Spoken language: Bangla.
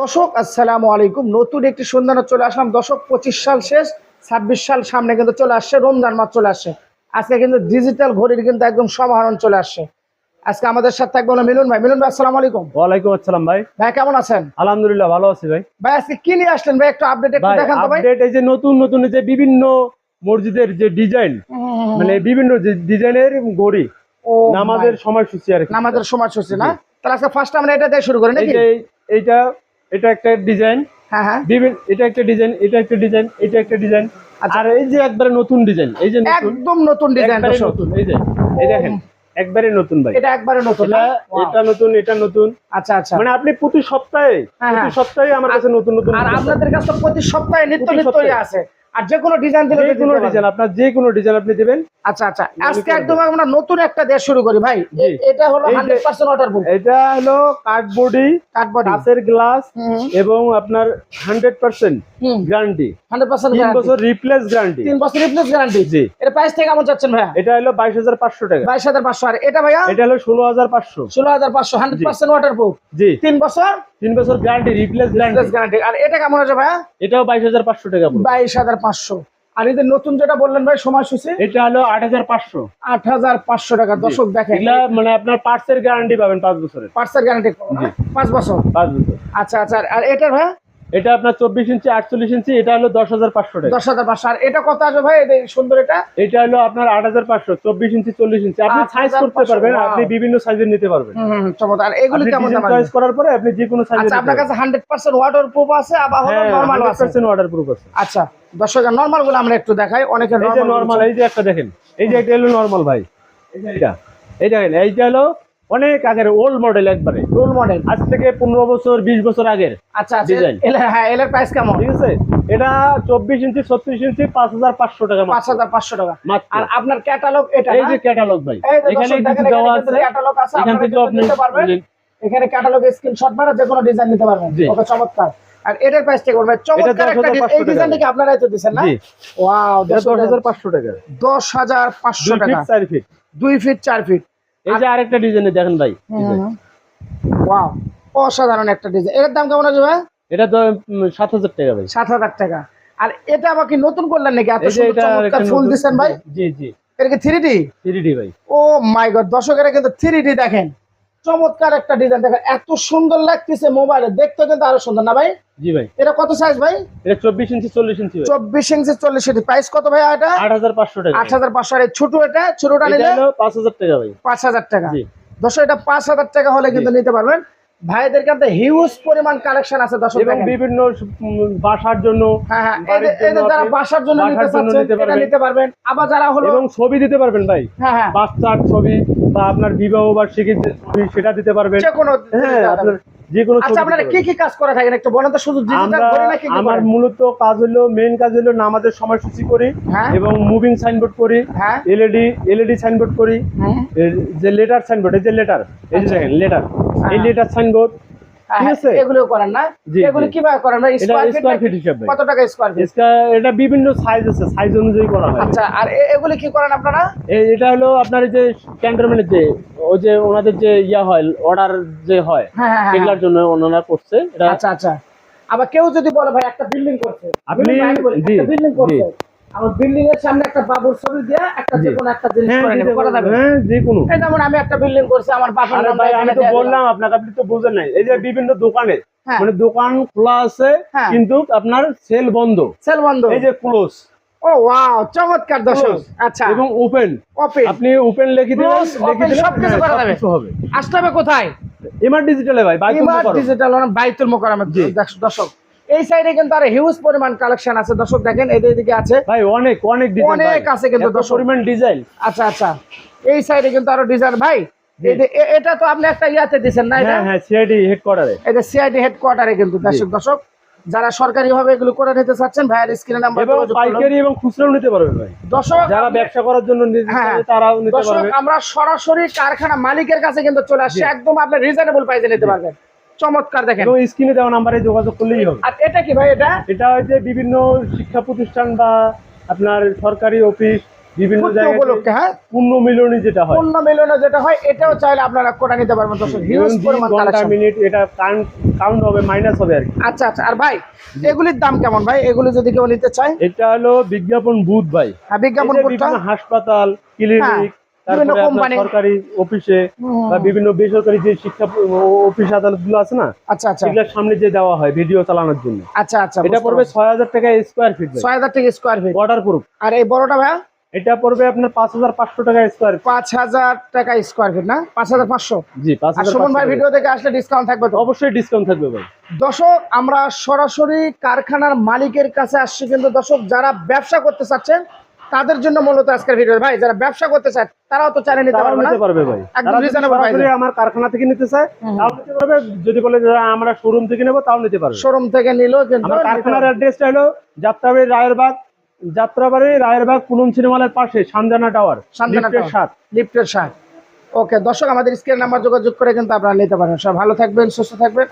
দর্শক আসসালামু আলাইকুম। নতুন একটি সন্ধানে চলে আসলাম। দশক পঁচিশ সাল শেষ ছাব্বিশ সাল সামনে কিন্তু চলে আসছে রমজান মাস চলে আসছে। আজকে কিন্তু ডিজিটাল ঘড়ির কিন্তু একদম সমাহরণ চলে আসছে। আজকে আমাদের সাথে থাকবে মিলন ভাই। মিলন ভাই আসসালামু আলাইকুম। ওয়ালাইকুম আসসালাম ভাই। ভাই কেমন আছেন? আলহামদুলিল্লাহ ভালো আছি ভাই। ভাই আজকে কি নিয়ে আসলেন ভাই? একটু আপডেট একটু দেখান তো ভাই। আপডেট এই যে নতুন নতুন যে বিভিন্ন মসজিদের যে ডিজাইন মানে বিভিন্ন যে ডিজাইনের ঘড়ি নামাজের সময়সূচি আর কি। নামাজের সময় সূচি না তাহলে আজকে ফার্স্ট আমরা এটা দিয়ে শুরু করি এই নাকি? যে এইটা এটা একটা ডিজাইন। হ্যাঁ হ্যাঁ। এটা একটা ডিজাইন এটা একটা ডিজাইন এটা একটা ডিজাইন। আচ্ছা। আর এই যে একবারে নতুন ডিজাইন এই যে একদম নতুন ডিজাইন নতুন এই যে এই দেখেন একবারে নতুন ভাই। এটা একবারে নতুন এটা এটা নতুন এটা নতুন। আচ্ছা আচ্ছা। মানে আপনি প্রতি সপ্তাহে হ্যাঁ, প্রতি হ্যাঁ। সপ্তাহে আমার কাছে নতুন নতুন আর আপনাদের কাছে প্রতি সপ্তাহে নিত্য নিত্য নিত্যই আছে। আর যে কোনো ডিজাইন দিলে যে কোনো ডিজাইন আপনার যে কোনো ডিজাইন আপনি দেবেন। আচ্ছা আচ্ছা। আজকে একদম আমরা নতুন একটা দেশ শুরু করি ভাই। এটা হলো এই যে- হান্ড্রেড পার্সেন্ট ওয়াটার প্রুফ এটা হলো কার্ডবোর্ডি কাঠবডি কাঁচের গ্লাস এবং আপনার hundred percent hmm. Guarantee hundred percent তিন বছর রিপ্লেস গ্যারান্টি তিন বছর রিপ্লেস গ্যারান্টি জি। এটা প্রাইস থেকে কেমন চাচ্ছেন ভাইয়া? এটা হলো বাইশ হাজার পাঁচশো টাকা। বাইশ হাজার পাঁচশো। আর এটা ভাইয়া? এটা হলো ষোলো হাজার পাঁচশো। ষোলো হাজার পাঁচশো। হান্ড্রেড জি। পার্সেন্ট ওয়াটার প্রুফ জি। তিন বছর? তিন বছর গ্যারান্টি রিপ্লেস গ্যারান্টি আর এটা কেমন আছে ভাইয়া? এটাও বাইশ হাজার পাঁচশো টাকা বাইশ হাজার পাঁচশো। আর এদের নতুন যেটা বললেন ভাই সময়সূচি? এটা হলো আট হাজার পাঁচশো। আট হাজার পাঁচশো টাকা। দশক দেখেন। মানে আপনার পার্টসের গ্যারান্টি পাবেন পাঁচ বছরের। পার্সের গ্যারান্টি পাঁচ বছর? পাঁচ বছর। আচ্ছা আচ্ছা। আর এটা ভাই এটা আপনার চব্বিশ ইঞ্চি আটচল্লিশ ইঞ্চি এটা হলো দশ হাজার পাঁচশো টাকা। দশ হাজার পাঁচশো। আর এটা কত আছে ভাই এই সুন্দর এটা? এটা হলো আপনার আট হাজার পাঁচশো চব্বিশ ইঞ্চি চল্লিশ ইঞ্চি। আপনি সাইজ করতে পারবেন আপনি বিভিন্ন সাইজের নিতে পারবেন। চমৎকার। আর এগুলি কেমন চয়েস করার পরে আপনি যে কোনো সাইজের আচ্ছা আপনার কাছে হান্ড্রেড পার্সেন্ট ওয়াটার প্রুফ আছে আবার নর্মাল পার্সেন্ট ওয়াটার প্রুফ আছে। আচ্ছা দর্শক নর্মালগুলো আমরা একটু দেখাই। অনেকে নর্মাল এই যে একটা দেখেন। এই যে এটা হলো নর্মাল ভাই। এটা এই দেখেন এইটা হলো অনেক আগের ওল্ড মডেল একবারে। ওল্ড মডেল আজ থেকে পনেরো বছর বিশ বছর আগের আচ্ছা আচ্ছা। Design. এলে হ্যাঁ এলের প্রাইস কেমন? ঠিক আছে? এটা চব্বিশ ইঞ্চি ছত্রিশ ইঞ্চি পাঁচ হাজার পাঁচশো টাকা পাঁচ হাজার পাঁচশো টাকা। আর আপনার ক্যাটালগ এটা এই যে ক্যাটালগ ভাই এখানে দেওয়া আছে। ক্যাটালগ আছে এখান থেকে আপনি এখানে ক্যাটালগ স্ক্রিনশট মারা যে কোনো ডিজাইন নিতে পারবেন। ওকে চমৎকার। আর এটার প্রাইস ঠিক করবে চমৎকার একটা এই ডিজাইনটা কি আপনারাই তো দিচ্ছেন না? ওয়াও এটা দশ হাজার পাঁচশো টাকা। দুই ফিট চার ফিট দুই ফিট চার ফিট এই যে আরেকটা ডিজাইনে দেখেন ভাই ওয়াও অসাধারণ একটা ডিজাইন এটার দাম কেমন আছে ভাই? এটা তো সাত হাজার টাকা ভাই। সাত হাজার টাকা। আর এটা আবার কি নতুন করলেন নাকি? এত সুন্দর ফুল দিবেন দিচ্ছেন ভাই। জি জি। এটা কি থ্রি ডি থ্রি ডি ভাই। ও মাই গড দর্শকেরা কিন্তু থ্রি ডি দেখেন। চমৎকার একটা ডিজাইন দেখেন এত সুন্দর লাগতেছে মোবাইলে দেখতে কিন্তু আরও সুন্দর না ভাই? জি ভাই। এটা কত সাইজ ভাই? এটা চব্বিশ ইঞ্চি চল্লিশ ইঞ্চি ভাই। চব্বিশ ইঞ্চি চল্লিশ ইঞ্চি প্রাইস কত ভাই এটা? আট হাজার পাঁচশো টাকা। আট হাজার পাঁচশো। আর এই ছোট এটা? ছোটটা নিলে? হলো পাঁচ হাজার টাকা ভাই। পাঁচ হাজার টাকা। জি। দর্শক এটা পাঁচ হাজার টাকা হলে কিন্তু নিতে পারবেন। ভাইদের কাছে হিউজ পরিমাণ কালেকশন আছে দর্শক এবং বিভিন্ন বাসার জন্য হ্যাঁ হ্যাঁ যারা বাসার জন্য নিতে চাচ্ছেন এটা পারবেন। নিতে পারবেন। আবার যারা হলো এবং ছবি দিতে পারবেন ভাই। হ্যাঁ হ্যাঁ। বাচ্চার ছবি বা আপনার বিবাহ ছবি সেটা দিতে পারবেন। হ্যাঁ আপনার যে কোনো ছবি আচ্ছা আপনারা দিতে কি কি কাজ করে থাকেন একটু শুধু ডিজিটাল আমরা মূলত কাজ হলো মেন কাজ হলো নামাজের সময়সূচি করি হ্যাঁ। এবং মুভিং সাইনবোর্ড করি এলইডি এলইডি সাইনবোর্ড করি হ্যাঁ। যে লেটার সাইনবোর্ড এই যে লেটার এই যে দেখেন লেটার এই। লেটার সাইনবোর্ড হ্যাঁ, আছে এগুলো করেন না। জি, এগুলো জি। কীভাবে করেন ভাই স্কয়ার ফিট হিসাবে কত টাকা স্কয়ার ফিট এটা বিভিন্ন সাইজ আছে সাইজ অনুযায়ী করা হয়। আচ্ছা আর এগুলো কি করেন আপনারা? এটা হলো আপনার এই যে ক্যান্টনমেন্টের যে ওই যে ওনাদের যে ইয়া হয় অর্ডার যে হয় হ্যাঁ হ্যাঁ হ্যাঁ সেগুলোর জন্য ওনারা করছে। এটা আচ্ছা আচ্ছা। আবার কেউ যদি বলে ভাই একটা বিল্ডিং করছে। আপনি- বিল্ডিং করছে। আমার বিল্ডিং এর সামনে একটা বাবুর ছবি দিয়ে একটা যে কোনো একটা জিনিস হ্যাঁ করে দিতে করা যাবে। হ্যাঁ যে কোনো এই যেমন আমি একটা বিল্ডিং করছি আমার বাবার নাম ভাই আমি তো বললাম আপনাকে আপনি তো বুঝেন নাই। এই যে বিভিন্ন দোকানে হ্যাঁ। মানে দোকান খোলা আছে। কিন্তু আপনার সেল বন্ধ। সেল বন্ধ। এই যে ক্লোজ ও ওয়াও চমৎকার দর্শক। আচ্ছা। এবং ওপেন ওপেন আপনি ওপেন লিখে দিলেন সবকিছু হ্যাঁ, করা যাবে। আসতে হবে কোথায়? এমআর ডিজিটালে ভাই বাইতুল মোকাররমের জি। দর্শক। এই সাইডে কিন্তু আর হিউজ পরিমাণ কালেকশন আছে। দর্শক দেখেন এদের দিকে আছে। ভাই অনেক অনেক ডিজাইন অনেক আছে কিন্তু দর্শক। পরিমাণ ডিজাইন আচ্ছা আচ্ছা। এই সাইডে কিন্তু আরও ডিজাইন ভাই। এটা তো আপনি একটা ইয়াতে দিছেন না এটা? হ্যাঁ হ্যাঁ সিআইডি হেডকোয়ার্টারে এটা সিআইডি হেডকোয়ার্টারে কিন্তু দর্শক দর্শক। যারা সরকারি ভাবে এগুলো করে নিতে চাচ্ছেন ভাইয়ের স্ক্রিনে নাম্বার এবং পাইকারি এবং খুচরাও নিতে পারবেন ভাই। দর্শক যারা ব্যবসা করার জন্য নিতে হ্যাঁ, তারাও নিতে দর্শক পারবে। আমরা সরাসরি কারখানা মালিকের কাছে কিন্তু চলে আসছি। একদম আপনি রিজনেবল প্রাইসে নিতে পারবেন। চমৎকার দেখেন। স্ক্রিনে দেওয়া নাম্বারে যোগাযোগ করলেই হবে। আর এটা কি ভাই এটা? এটা হচ্ছে বিভিন্ন শিক্ষা প্রতিষ্ঠান বা আপনার সরকারি অফিস বিভিন্ন উপলক্ষে হ্যাঁ? পূর্ণ মিলনী যেটা হয়। পূর্ণ মিলনে যেটা হয় এটাও চাইলে আপনারা কোটা নিতে পারবেন দর্শক। হিউজ পরিমাণ কালেকশন মিনিট এটা কাউন্ট কাউন্ট হবে মাইনাস হবে আর আচ্ছা আচ্ছা। আর ভাই এগুলির দাম কেমন ভাই? এগুলি যদি কেউ নিতে চায়? এটা হলো বিজ্ঞাপন বুথ ভাই। হ্যাঁ বিজ্ঞাপন হাসপাতাল ক্লিনিক তারপরে আপনার কোম্পানি। সরকারি অফিসে। বা বিভিন্ন বেসরকারি যে শিক্ষা অফিস আদালতগুলো আছে না আচ্ছা আচ্ছা। সেগুলোর সামনে যে দেওয়া হয় ভিডিও চালানোর জন্য। আচ্ছা আচ্ছা এটা পড়বে ছয় হাজার টাকা স্কোয়ার ফিট ছয় হাজার টাকা স্কোয়ার ফিট ওয়াটার প্রুফ আর এই বড়টা ভাই এটা পড়বে আপনার পাঁচ হাজার পাঁচশো টাকা স্কোয়ার পাঁচ হাজার টাকা স্কোয়ার ফিট না? পাঁচ হাজার পাঁচশো? জি পাঁচ হাজার সুমন ভাই ভিডিও থেকে আসলে ডিসকাউন্ট থাকবে তো? অবশ্যই ডিসকাউন্ট থাকবে ভাই। দর্শক আমরা সরাসরি কারখানার মালিকের কাছে আসছি কিন্তু দর্শক যারা ব্যবসা করতে চাচ্ছেন তাদের জন্য মূলত আজকের ভিডিও ভাই যারা ব্যবসা করতে চায় তারাও তো চাইলে নিতে পারবে না নিতে পারবে ভাই একদম। আমার কারখানা থেকে নিতে চায়। তাও নিতে পারবে যদি বলে যে আমরা শোরুম থেকে নেব তাও নিতে পারবে শোরুম থেকে নিলো কিন্তু আমার কারখানার। অ্যাড্রেসটা হলো যাত্রাবাড়ি রায়েরবাগ যাত্রাবাড়ি রায়েরবাগ পুনম সিনেমালের পাশে সানজানা টাওয়ার লিফটের। সাত লিফটের সাথ ওকে দর্শক আমাদের স্ক্রিন নাম্বার যোগাযোগ করে কিন্তু আপনারা নিতে পারেন সব ভালো থাকবেন সুস্থ থাকবেন